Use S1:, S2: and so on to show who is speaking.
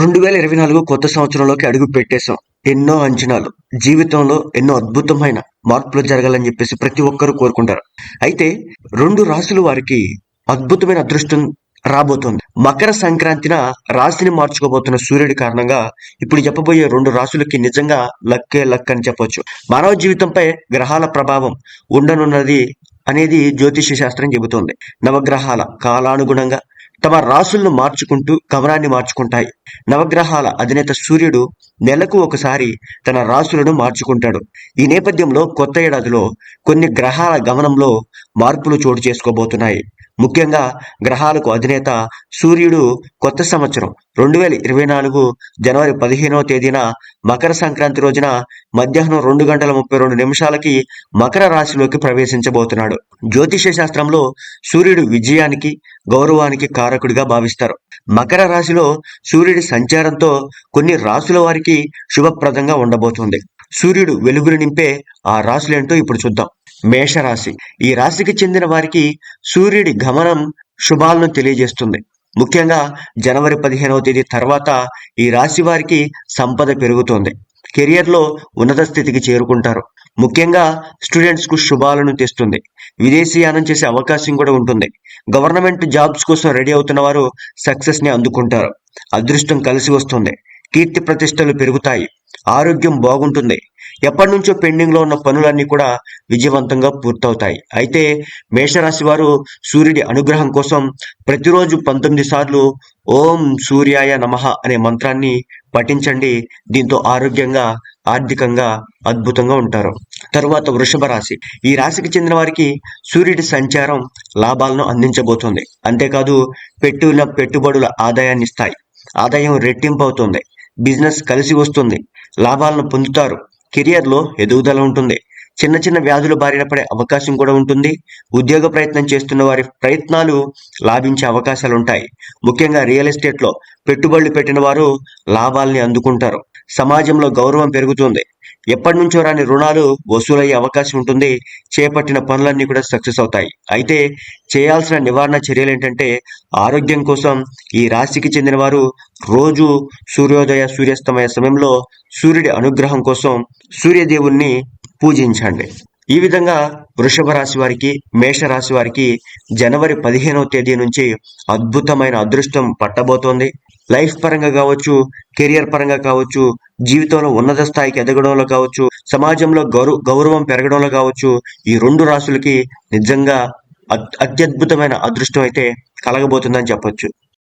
S1: రెండు వేల ఇరవై నాలుగు కొత్త సంవత్సరంలోకి అడుగు పెట్టేశాం. ఎన్నో అంచనాలు జీవితంలో ఎన్నో అద్భుతమైన మార్పులు జరగాలని చెప్పేసి ప్రతి ఒక్కరూ కోరుకుంటారు. అయితే రెండు రాసుల వారికి అద్భుతమైన అదృష్టం రాబోతోంది. మకర సంక్రాంతిన రాశిని మార్చుకోబోతున్న సూర్యుడి కారణంగా ఇప్పుడు చెప్పబోయే రెండు రాశులకి నిజంగా లక్కే లక్ అని చెప్పొచ్చు. మానవ జీవితంపై గ్రహాల ప్రభావం ఉండనున్నది అనేది జ్యోతిష శాస్త్రం చెబుతోంది. నవగ్రహాల కాలానుగుణంగా తమ రాసులను మార్చుకుంటూ గమనాన్ని మార్చుకుంటాయి. నవగ్రహాల అధినేత సూర్యుడు నెలకు ఒకసారి తన రాశులను మార్చుకుంటాడు. ఈ నేపథ్యంలో కొత్త ఏడాదిలో కొన్ని గ్రహాల గమనంలో మార్పులు చోటు చేసుకోబోతున్నాయి. ముఖ్యంగా గ్రహాలకు అధినేత సూర్యుడు కొత్త సంవత్సరం రెండు వేల ఇరవై నాలుగు జనవరి పదిహేనవ తేదీన మకర సంక్రాంతి రోజున మధ్యాహ్నం రెండు గంటల ముప్పై రెండు నిమిషాలకి మకర రాశిలోకి ప్రవేశించబోతున్నాడు. జ్యోతిష శాస్త్రంలో సూర్యుడు విజయానికి గౌరవానికి కారకుడిగా భావిస్తారు. మకర రాశిలో సూర్యుడి సంచారంతో కొన్ని రాశుల వారికి శుభప్రదంగా ఉండబోతుంది. సూర్యుడు వెలుగులు నింపే ఆ రాశులేంటో ఇప్పుడు చూద్దాం. మేషరాశి. ఈ రాశికి చెందిన వారికి సూర్యుడి గమనం శుభాలను తెలియజేస్తుంది. ముఖ్యంగా జనవరి పదిహేనవ తేదీ తర్వాత ఈ రాశి వారికి సంపద పెరుగుతోంది. కెరియర్లో ఉన్నత స్థితికి చేరుకుంటారు. ముఖ్యంగా స్టూడెంట్స్కు శుభాలను తెస్తుంది. విదేశీయానం చేసే అవకాశం కూడా ఉంటుంది. గవర్నమెంట్ జాబ్స్ కోసం రెడీ అవుతున్న వారు సక్సెస్ని అందుకుంటారు. అదృష్టం కలిసి వస్తుంది. కీర్తి ప్రతిష్టలు పెరుగుతాయి. ఆరోగ్యం బాగుంటుంది. ఎప్పటి నుంచో పెండింగ్లో ఉన్న పనులన్నీ కూడా విజయవంతంగా పూర్తవుతాయి. అయితే మేషరాశి వారు సూర్యుడి అనుగ్రహం కోసం ప్రతిరోజు పంతొమ్మిది సార్లు ఓం సూర్యాయ నమః అనే మంత్రాన్ని పఠించండి. దీంతో ఆరోగ్యంగా ఆర్థికంగా అద్భుతంగా ఉంటారు. తరువాత వృషభ రాశి. ఈ రాశికి చెందిన వారికి సూర్యుడి సంచారం లాభాలను అందించబోతుంది. అంతేకాదు పెట్టిన పెట్టుబడుల ఆదాయాన్ని ఇస్తాయి. ఆదాయం రెట్టింపు అవుతుంది. బిజినెస్ కలిసి వస్తుంది. లాభాలను పొందుతారు. కెరియర్లో ఎదుగుదల ఉంటుంది. చిన్న చిన్న వ్యాధులు బారిన పడే అవకాశం కూడా ఉంటుంది. ఉద్యోగ ప్రయత్నం చేస్తున్న వారి ప్రయత్నాలు లాభించే అవకాశాలు ఉంటాయి. ముఖ్యంగా రియల్ ఎస్టేట్లో పెట్టుబడులు పెట్టిన వారు లాభాల్ని అందుకుంటారు. సమాజంలో గౌరవం పెరుగుతుంది. ఎప్పటి నుంచో రాని రుణాలు వసూలయ్యే అవకాశం ఉంటుంది. చేపట్టిన పనులన్నీ కూడా సక్సెస్ అవుతాయి. అయితే చేయాల్సిన నివారణ చర్యలు ఏంటంటే ఆరోగ్యం కోసం ఈ రాశికి చెందిన వారు రోజు సూర్యోదయ సూర్యాస్తమయ సమయంలో సూర్యుడి అనుగ్రహం కోసం సూర్యదేవుణ్ణి పూజించండి. ఈ విధంగా వృషభ రాశి వారికి మేష రాశి వారికి జనవరి పదిహేనవ తేదీ నుంచి అద్భుతమైన అదృష్టం పట్టబోతోంది. లైఫ్ పరంగా కావచ్చు కెరియర్ పరంగా కావచ్చు జీవితంలో ఉన్నత స్థాయికి ఎదగడంలో కావచ్చు సమాజంలో గౌరవ గౌరవం పెరగడంలో కావచ్చు ఈ రెండు రాశులకి నిజంగా అత్యద్భుతమైన అదృష్టం అయితే కలగబోతుందని చెప్పొచ్చు.